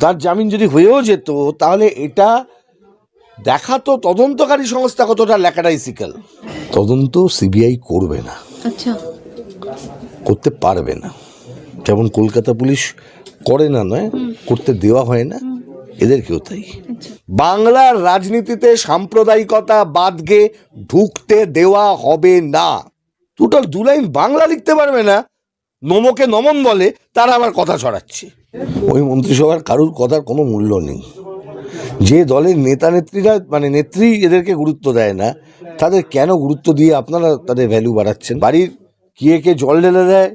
তার জামিন যদি হয়েও যেত তাহলে এটা দেখাতো তদন্তকারী সংস্থা কতটা ল্যাকারাইসিক্যাল তদন্ত সিবিআই করবে না। আচ্ছা। করতে পারবে না। যেমন কলকাতা পুলিশ করে না নয় করতে দেওয়া হয় না। এদেরকেও তাই। বাংলার রাজনীতিতে সাম্প্রদায়িকতা বাদগে ঢুকতে দেওয়া হবে না। টোটাল দু লাইন বাংলা লিখতে পারবে না। নমকে নমন বলে, তারা আবার কথা ছড়াচ্ছে। ওই মন্ত্রিসভার কারুর কথার কোনো মূল্য নেই। যে দলের নেতা নেত্রীরা মানে নেত্রী এদেরকে গুরুত্ব দেয় না, তাদের কেন গুরুত্ব দিয়ে আপনারা তাদের ভ্যালু বাড়াচ্ছেন? বাড়ির কে কে জল ঢেলে দেয়,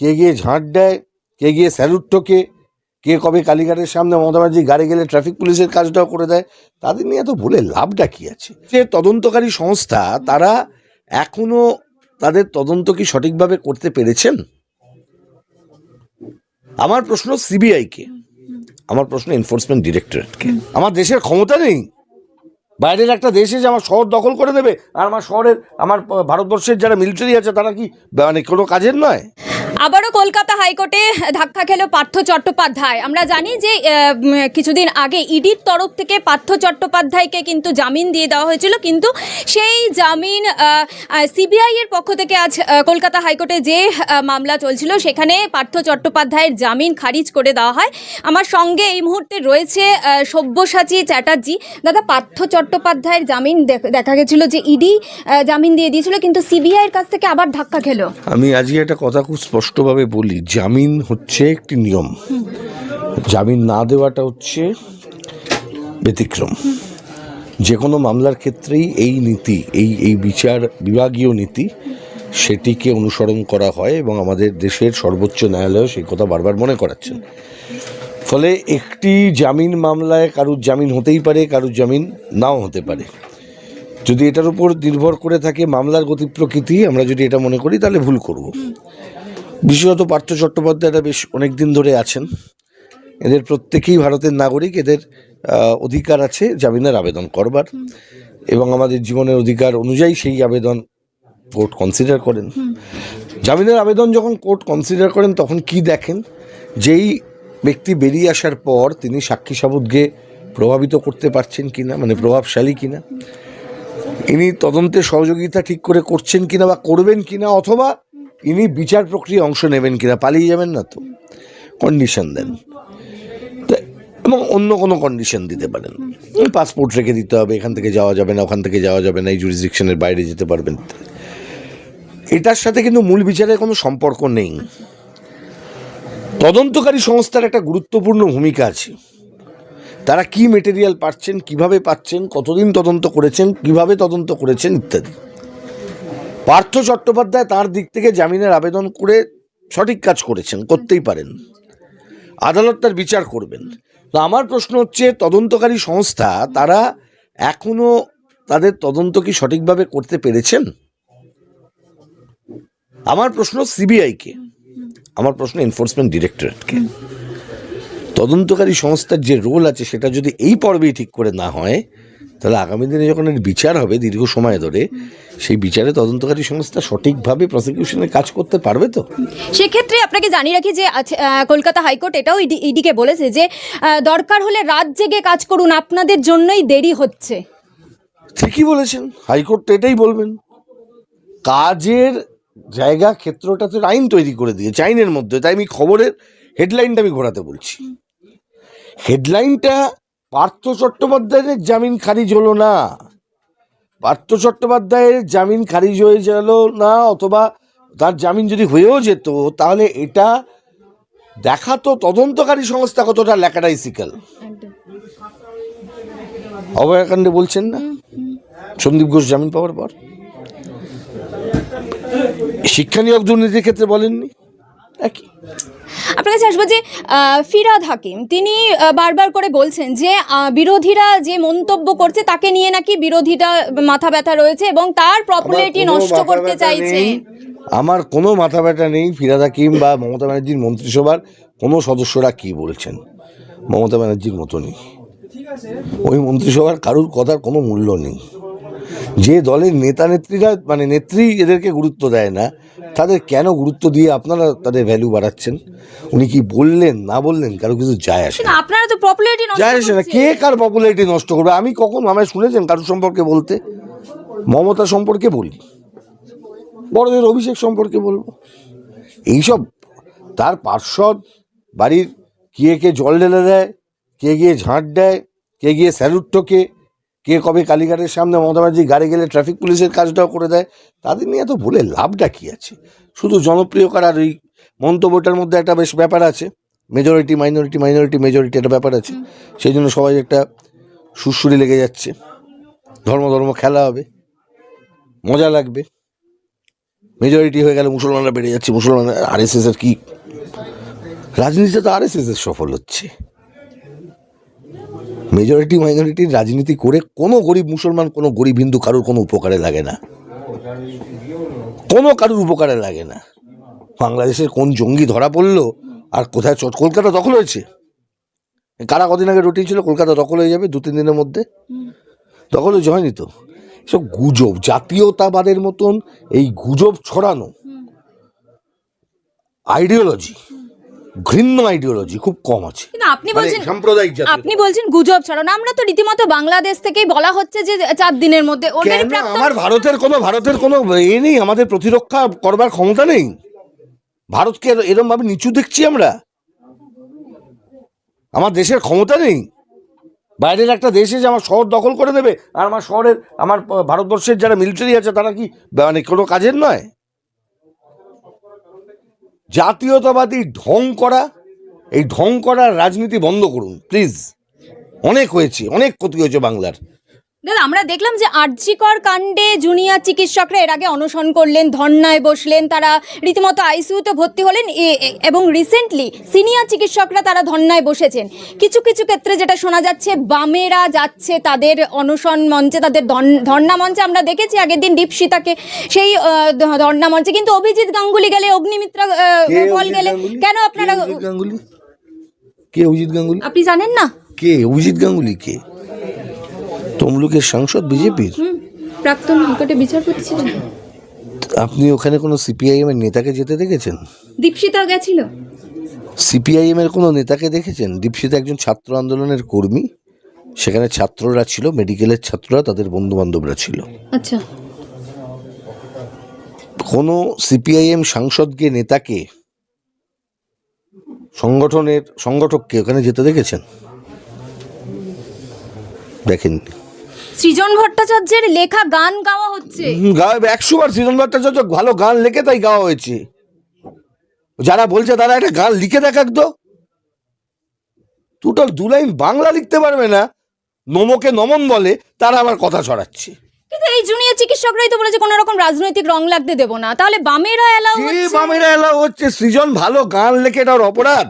কে গিয়ে ঝাঁট দেয়, কে গিয়ে স্যালুট ঠোকে, কে কবে কালীঘাটের সামনে মমতা ব্যানার্জি গাড়ি গেলে ট্রাফিক পুলিশের কাজটাও করে দেয়, তাদের নিয়ে এত বলে লাভটা কি আছে? যে তদন্তকারী সংস্থা, তারা এখনও তাদের তদন্ত কি সঠিকভাবে করতে পেরেছেন? আমার প্রশ্ন সিবিআইকে আমার প্রশ্ন এনফোর্সমেন্ট ডিরেক্টরেটকে আমার দেশের ক্ষমতা নেই। বাইরের একটা দেশ এসে আমার শহর দখল করে দেবে আর আমার শহরের আমার ভারতবর্ষের যারা মিলিটারি আছে তারা কি মানে কোনো কাজের নয়? আবারও কলকাতা হাইকোর্টে ধাক্কা খেল পার্থ চট্টোপাধ্যায়। আমরা জানি যে কিছুদিন আগে ইডির তরফ থেকে পার্থ চট্টোপাধ্যায়কে কিন্তু জামিন দিয়ে দেওয়া হয়েছিল। কিন্তু সেই জামিন সিবিআই এর পক্ষ থেকে আজ কলকাতা হাইকোর্টে যে মামলা চলছিল, সেখানে পার্থ চট্টোপাধ্যায়ের জামিন খারিজ করে দেওয়া হয়। আমার সঙ্গে এই মুহূর্তে রয়েছে সব্যসাচী চ্যাটার্জি। দাদা, পার্থ চট্টোপাধ্যায়ের জামিন দেখ- গেছিল যে ইডি জামিন দিয়ে দিয়েছিল, কিন্তু সিবিআই এর কাছ থেকে আবার ধাক্কা খেলো। আমি আজকে একটা কথা খুব স্পষ্টভাবে বলি, জামিন হচ্ছে একটি নিয়ম। জামিন না দেওয়াটা হচ্ছে ব্যতিক্রম। যে কোনো মামলার ক্ষেত্রেই এই নীতি, এই এই বিচার, বিভাগীয় নীতি, সেটিকে অনুসরণ করা হয় এবং আমাদের দেশের সর্বোচ্চ ন্যায়ালয় সেই কথা বারবার মনে করাচ্ছেন ফলে একটি জামিন মামলায় কারুর জামিন হতেই পারে, কারুর জামিন নাও হতে পারে। যদি এটার উপর নির্ভর করে থাকে মামলার গতি প্রকৃতি, আমরা যদি এটা মনে করি, তাহলে ভুল করব। বিশেষত পার্থ চট্টোপাধ্যায়রা বেশ অনেক দিন ধরে আছেন। এদের প্রত্যেকেই ভারতের নাগরিক এদের অধিকার আছে জামিনের আবেদন করবার। এবং আমাদের জীবনের অধিকার অনুযায়ী সেই আবেদন কোর্ট কনসিডার করেন। জামিনের আবেদন যখন কোর্ট কনসিডার করেন তখন কি দেখেন? যেই ব্যক্তি বেরিয়ে আসার পর তিনি সাক্ষী সাবুদকে প্রভাবিত করতে পারছেন কিনা মানে প্রভাবশালী কিনা ইনি তদন্তে সহযোগিতা ঠিক করে করছেন কিনা বা করবেন কিনা অথবা ইনি বিচার প্রক্রিয়া অংশ নেবেন কিনা পালিয়ে যাবেন না তো। কন্ডিশন দেন। এবং অন্য কোনো কন্ডিশন দিতে পারেন। পাসপোর্ট রেখে দিতে হবে, এখান থেকে যাওয়া যাবে না, ওখান থেকে যাওয়া যাবে না, এই জুরিসডিকশনের বাইরে যেতে পারবেন। এটার সাথে কিন্তু মূল বিচারের কোনো সম্পর্ক নেই। তদন্তকারী সংস্থার একটা গুরুত্বপূর্ণ ভূমিকা আছে। তারা কি মেটেরিয়াল পাচ্ছেন, কীভাবে পাচ্ছেন, কতদিন তদন্ত করেছেন, কীভাবে তদন্ত করেছেন, ইত্যাদি। পার্থ চট্টোপাধ্যায় তার দিক থেকে জামিনের আবেদন করে সঠিক কাজ করেছেন, করতেই পারেন। আদালত তার বিচার করবেন। তো আমার প্রশ্ন হচ্ছে, তদন্তকারী সংস্থা তারা এখনও তাদের তদন্ত কি সঠিকভাবে করতে পেরেছেন? আমার প্রশ্ন সিবিআইকে, আমার প্রশ্ন এনফোর্সমেন্ট ডিরেক্টরেটকে তদন্তকারী সংস্থার যে রোল আছে, সেটা যদি এই পর্বেই ঠিক করে না হয় তাহলে আগামী দিনে যখন এর বিচার হবে দীর্ঘ সময় ধরে সেই বিচারে তদন্তকারী সংস্থা সঠিকভাবে প্রসিকিউশনের কাজ করতে পারবে তো? সেক্ষেত্রে আপনাকে জানিয়ে রাখি যে আজ, কলকাতা হাইকোর্ট এটাও ইডি ইডিকে বলেছে যে দরকার হলে রাত জেগে কাজ করুন আপনাদের জন্যই দেরি হচ্ছে। ঠিকই বলেছেন হাইকোর্ট তো এটাই বলবেন। কাজের জায়গা ক্ষেত্রটা তো আইন তৈরি করে দিয়েছে আইনের মধ্যে। তাই আমি খবরের হেডলাইনটা আমি ঘোরাতে বলছি। হেডলাইনটা পার্থ চট্টোপাধ্যায়ের জামিন খারিজ হলো না। পার্থ চট্টোপাধ্যায়ের জামিন খারিজ হয়ে গেল না অথবা তার জামিন যদি হয়েও যেত তাহলে এটা দেখাতো তদন্তকারী সংস্থা কতটা ল্যাকারাইসিক্যাল অভয়াকাণ্ডে বলছেন না? সন্দীপ ঘোষ জামিন পাওয়ার পর? শিক্ষা নিয়োগ দুর্নীতির ক্ষেত্রে বলেননি? একই। আপনার কাছে আসব যে ফিরাদ হাকিম তিনি বারবার করে বলছেন যে বিরোধীরা যে মন্তব্য করছে তাকে নিয়ে নাকি বিরোধীরা মাথা ব্যথা রয়েছে এবং তার পপুলারিটি নষ্ট করতে চাইছে। নেই। আমার কোনো মাথা ব্যথা নেই। ফিরাদ হাকিম বা মমতা ব্যানার্জির মন্ত্রিসভার কোনো সদস্যরা কি বলছেন? মমতা ব্যানার্জির মতনই। ওই মন্ত্রিসভার কারুর কথার কোনো মূল্য নেই। যে দলের নেতা নেত্রীরা মানে নেত্রী এদেরকে গুরুত্ব দেয় না তাদের কেন গুরুত্ব দিয়ে আপনারা তাদের ভ্যালু বাড়াচ্ছেন? উনি কি বললেন না বললেন কারও কিছু যায় আসে না। আপনারা তো পপুলারিটি যায় আসে না। কে কার পপুলারিটি নষ্ট করবে? আমি কখন আমায় শুনেছেন কারোর সম্পর্কে বলতে? মমতা সম্পর্কে বলি। বড়দের অভিষেক সম্পর্কে বলব। এইসব তার পার্শ্বদ বাড়ির কে কে জল ঢেলে দেয় কে গিয়ে ঝাঁট দেয় কে গিয়ে স্যালুট টোকে কে কবে কালীঘাটের সামনে মমতা ব্যানার্জি গাড়ি গেলে ট্রাফিক পুলিশের কাজটাও করে দেয়, তাদের নিয়ে এত ভুলে লাভটা কি আছে? শুধু জনপ্রিয় করার ওই মন্তব্যটার মধ্যে একটা বেশ ব্যাপার আছে মেজরিটি মাইনরিটি মাইনরিটি মেজরিটি একটা ব্যাপার আছে। সেই জন্য সবাই একটা সুরসুরি লেগে যাচ্ছে। ধর্ম ধর্ম খেলা হবে, মজা লাগবে। মেজরিটি হয়ে গেলে মুসলমানরা বেড়ে যাচ্ছে মুসলমান আর এস এর কি? রাজনীতিতে তো আর এস এর সফল হচ্ছে। মেজরিটি মাইনরিটির রাজনীতি করে কোনো গরিব মুসলমান কোনো গরিব হিন্দু কারোর কোনো উপকারে লাগে না। কোনো কারোর উপকারে লাগে না। বাংলাদেশের কোন জঙ্গি ধরা পড়ল আর কোথায় চট কলকাতা দখল হয়েছে? কারা কদিন আগে রটিয়েছিল কলকাতা দখল হয়ে যাবে দু তিন দিনের মধ্যে। দখল হয়েছে হয়নি তো? সব গুজব জাতীয়তাবাদের মতন এই গুজব ছড়ানো। আইডিওলজি ঘৃণ্য আইডিওলজি খুব কম আছে। কিন্তু আপনি মানে বলছেন সাম্প্রদায়িক আপনি বলছেন গুজব ছড়ানো আমরা তো রীতিমতো বাংলাদেশ থেকেই বলা হচ্ছে যে চার দিনের মধ্যে ওনারই কেন? প্রাক্তন- আমার ভারতের কোনো ভারতের কোনো এ নেই। আমাদের প্রতিরক্ষা করবার ক্ষমতা নেই। ভারতকে এরকম ভাবে নিচু দেখছি আমরা। আমার দেশের ক্ষমতা নেই। বাইরের একটা দেশ এসে আমার শহর দখল করে দেবে। আর আমার শহরের আমার ভারতবর্ষের যারা মিলিটারি আছে তারা কি মানে কোনো কাজের নয়? জাতীয়তাবাদী ঢং করা, এই ঢং করার রাজনীতি বন্ধ করুন প্লিজ অনেক হয়েছে, অনেক ক্ষতি হয়েছে বাংলার। দাদা আমরা দেখলাম যে আরজিকর কাণ্ডে জুনিয়র চিকিৎসকরা এর আগে অনশন করলেন ধর্নায় বসলেন তারা রীতিমতো আইসিইউতে ভর্তি হলেন এবং রিসেন্টলি সিনিয়র চিকিৎসকরা তারা ধর্নায় বসেছেন। কিছু কিছু ক্ষেত্রে যেটা শোনা যাচ্ছে বামেরা যাচ্ছে তাদের অনশন মঞ্চে তাদের ধর্ন- মঞ্চে। আমরা দেখেছি আগের দিন দীপশিতাকে সেই ধর্না মঞ্চে। কিন্তু অভিজিৎ গাঙ্গুলি গেলে অগ্নিমিত্রা বল গেলে কেন আপনারা গাঙ্গুলি? কে অভিজিৎ গাঙ্গুলি? আপনি জানেন না? কে? অভিজিৎ গাঙ্গুলি কে? তমলুকের সাংসদ বিজেপির? প্রাক্তন হাইকোর্টে বিচারপতি ছিলেন। আপনি ওখানে কোনো সিপিআইএম এর নেতাকে যেতে দেখেছেন? দীপশিতা গেছিল। সিপিআইএম এর কোনো নেতাকে দেখেছেন? দীপশিত একজন ছাত্র আন্দোলনের কর্মী। সেখানে ছাত্ররা ছিল মেডিকেলের ছাত্ররা তাদের বন্ধু বান্ধবরা ছিল। আচ্ছা। কোনো সিপিআইএম সাংসদকে নেতাকে সংগঠনের সংগঠককে ওখানে যেতে দেখেছেন? দেখেননি। সৃজন ভট্টাচার্যের লেখা গান গাওয়া হচ্ছে। একশো বার সৃজন ভট্টাচার্য ভালো গান লেখে তাই গাওয়া হয়েছে। যারা বলছে তারা একটা গান লিখে দেখ তো। দুটো দু লাইন বাংলা লিখতে পারবে না নমকে নমন বলে তারা আবার কথা ছড়াচ্ছে। কিন্তু এই জুনিয়র চিকিৎসকরাই তো বলেছে কোনো রকম রাজনৈতিক রং লাগতে দেব না। তাহলে বামেরা এলাও হচ্ছে? বামেরা এলাও হচ্ছে? সৃজন ভালো গান লেখে এটা ওর অপরাধ।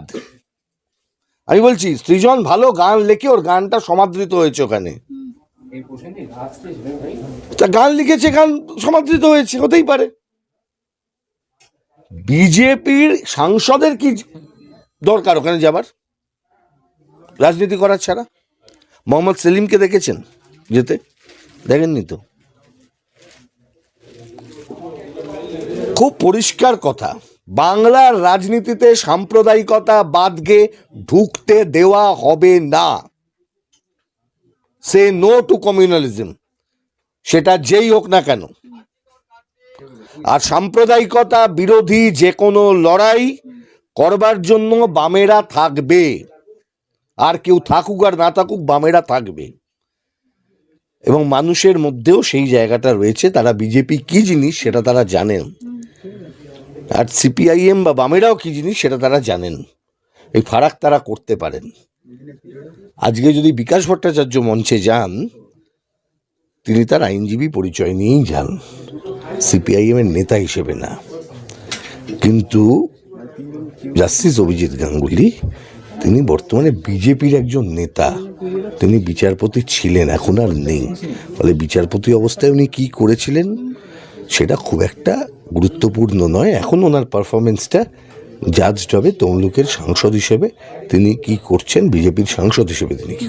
আমি বলছি সৃজন ভালো গান লেখে ওর গানটা সমাদৃত হয়েছে ওখানে। তা গান লিখেছে, গান সমাদৃত হয়েছে, হতেই পারে। বিজেপির সাংসদের কি দরকার ওখানে যাবার? রাজনীতি করার ছাড়া? মোহাম্মদ সেলিমকে দেখেছেন যেতে? দেখেননি তো? খুব পরিষ্কার কথা। বাংলার রাজনীতিতে সাম্প্রদায়িকতা বাদগে ঢুকতে দেওয়া হবে না। সে নো টু কমিউনালিজম সেটা যেই হোক না কেন। আর সাম্প্রদায়িকতা বিরোধী যে কোনো লড়াই করবার জন্য বামেরা থাকবে। আর কেউ থাকুক আর না থাকুক, বামেরা থাকবে। এবং মানুষের মধ্যেও সেই জায়গাটা রয়েছে, তারা বিজেপি কি জিনিস সেটা তারা জানেন। আর সিপিআইএম বা বামেরাও কি জিনিস সেটা তারা জানেন। এই ফারাক তারা করতে পারেন। আজকে যদি বিকাশ ভট্টাচার্য মঞ্চে যান, তিনি তার আইনজীবী পরিচয় নিয়েই যান। সিপিআইএম এর নেতা হিসেবে না। কিন্তু জাস্টিস অভিজিৎ গাঙ্গুলি, তিনি বর্তমানে বিজেপির একজন নেতা। তিনি বিচারপতি ছিলেন, এখন আর নেই। ফলে বিচারপতি অবস্থায় উনি কী করেছিলেন, সেটা খুব একটা গুরুত্বপূর্ণ নয়। এখন ওনার পারফরমেন্সটা জাজড হবে তমলুকের সাংসদ হিসেবে তিনি কি করছেন? বিজেপির সাংসদ হিসেবে তিনি কি